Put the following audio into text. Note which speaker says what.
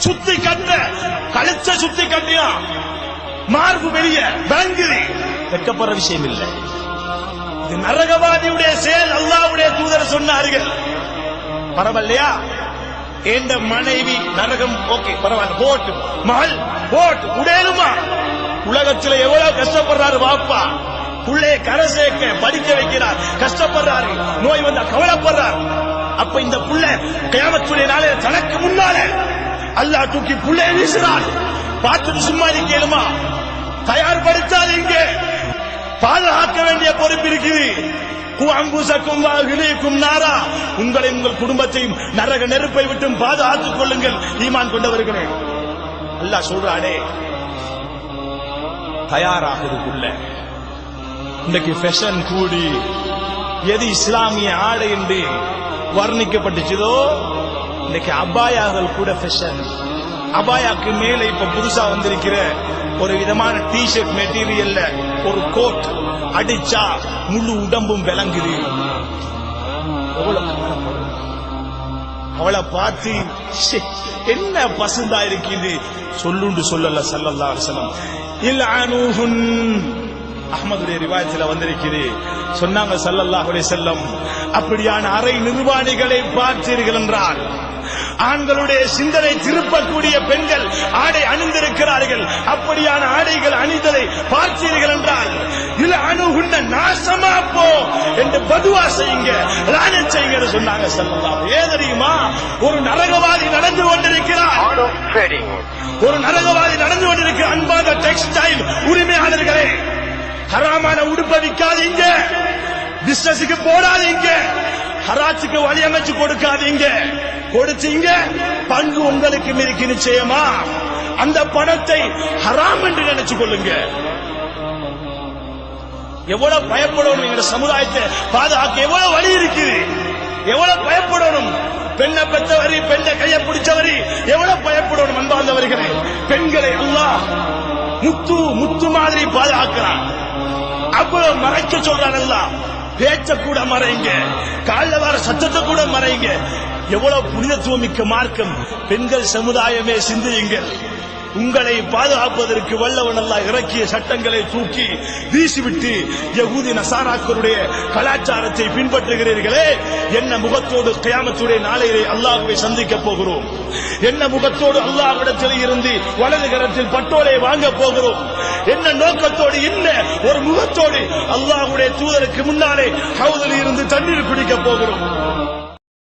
Speaker 1: சுத்தி கட்ட கழுத்த சுத்தி கட்டியா மார்பு வெளிய. விளங்குது வெக்கப்படுற விஷயம் இல்லை இது நரகவாதியுடைய செயல் அல்லாவுடைய தூதர் சொன்னார்கள். பரவாயில்லையா? என்ற மனைவி நரகம் ஓகே பரவாயில்ல போட்டு. மகள் போட்டு உடேலுமா உலகத்துல எவ்வளவு கஷ்டப்படுறாரு வாப்பா புள்ளைய கரை சேர்க்க படிக்க வைக்கிறார். கஷ்டப்படுறாரு. நோய் வந்தா கவலைப்படுறார். அப்ப இந்த புள்ள கியாமத்துடைய நாளே தனக்கு முன்னால அல்லாஹ் தூக்கி புள்ளைய வீசுறான் பார்த்துட்டு சும்மா இருக்கேலுமா தயார்படுத்தாதீங்க பாதுகாக்க வேண்டிய பொறுப்பு இருக்குது. நாரா. உங்களை உங்கள் குடும்பத்தையும் நரக நெருப்பை விட்டும் பாதுகாத்துக் கொள்ளுங்கள். ஈமான் கொண்டவர்களே. அல்லாஹ் சொல்றானே தயாராகிறதுக்குள்ள இன்னைக்கு ஃபேஷன் கூடி எது இஸ்லாமிய ஆடை என்று வர்ணிக்கப்பட்டுச்சதோ இன்னைக்கு அபாயாக்கள் கூட ஃபேஷன் அபாயாக்கு மேல இப்ப புதுசா வந்திருக்கிற ஒரு விதமான டி ஷர்ட் மெட்டீரியல்ல ஒரு கோட் அடிச்சா முழு உடம்பும் விளங்குது. அவளை பார்த்து என்ன பசுந்தா இருக்குது? சொல்லுண்டு சொல்லல சல்லல்லா அலிசலம் இல்அனூஹுன் அஹ்மதுடைய ரிவாயத்துல வந்திருக்குது. சொன்னாங்க சல்லல்லாஹுடைய செல்லம் அப்படியான அறை நிர்வாணிகளை பார்த்தீர்கள் என்றால் ஆண்களுடைய சிந்தனை திருப்பக்கூடிய பெண்கள் ஆடை அணிந்திருக்கிறார்கள். அப்படியான ஆடைகள் அணிந்ததை பார்த்தீர்கள் என்றால் இல்ல அணுகுண்ட நாசமா போ என்று பதுவா செய்யுங்க லானத் செய்யுங்க சொன்னாங்க சல்லல்லாஹு ஏன் தெரியுமா? ஒரு நரகவாதி நடந்து கொண்டிருக்கிறார். ஒரு நரகவாதி நடந்து கொண்டிருக்கிற அன்பான டெக்ஸ்டைல் உரிமையாளர்களே ஹராமான உடுப்பை விற்காதீங்க பிசினஸுக்கு போடாதீங்க ஹராச்சுக்கு வழி அமைச்சு கொடுக்காதீங்க. கொடுத்தீங்க. பங்கு உங்களுக்கு இருக்கு நிச்சயமா. அந்த பணத்தை ஹராம் என்று நினைச்சு கொள்ளுங்க. எவ்வளவு பயப்படணும் எங்க சமுதாயத்தை? பாதுகாக்க எவ்வளவு வழி இருக்குது எவ்வளவு பயப்படணும்? பெண்ணை பெற்றவரி பெண்ணை கையை பிடிச்சவரி எவ்வளவு பயப்படணும் அன்பார்ந்தவர்களே? பெண்களை அல்லாஹ் முத்து முத்து மாதிரி பாதுகாக்கிறான். அவ்வளவு மறைக்க சொல்றான் எல்லாம் பேச்ச கூட மறைங்க. காலைல வர சத்தத்தை கூட மறைங்க. எவ்வளவு புனிதத்துவம் மிக்க மார்க்கம் பெண்கள் சமுதாயமே சிந்தியுங்கள். உங்களை பாதுகாப்பதற்கு வல்லவன் இறக்கிய சட்டங்களை தூக்கி வீசிவிட்டு யகுதி நசாராக்களுடைய கலாச்சாரத்தை பின்பற்றுகிறீர்களே என்ன முகத்தோடு கயாமத்துடைய நாளையிலே அல்லாஹுவை சந்திக்க போகிறோம். என்ன முகத்தோடு அல்லாஹ்விடத்தில் இருந்து வலது கரத்தில் பட்டோலை வாங்க போகிறோம். என்ன நோக்கத்தோடு என்ன ஒரு முகத்தோடு அல்லாஹ்வுடைய தூதருக்கு முன்னாலே ஹவுதில் இருந்து தண்ணீர் குடிக்க போகிறோம்.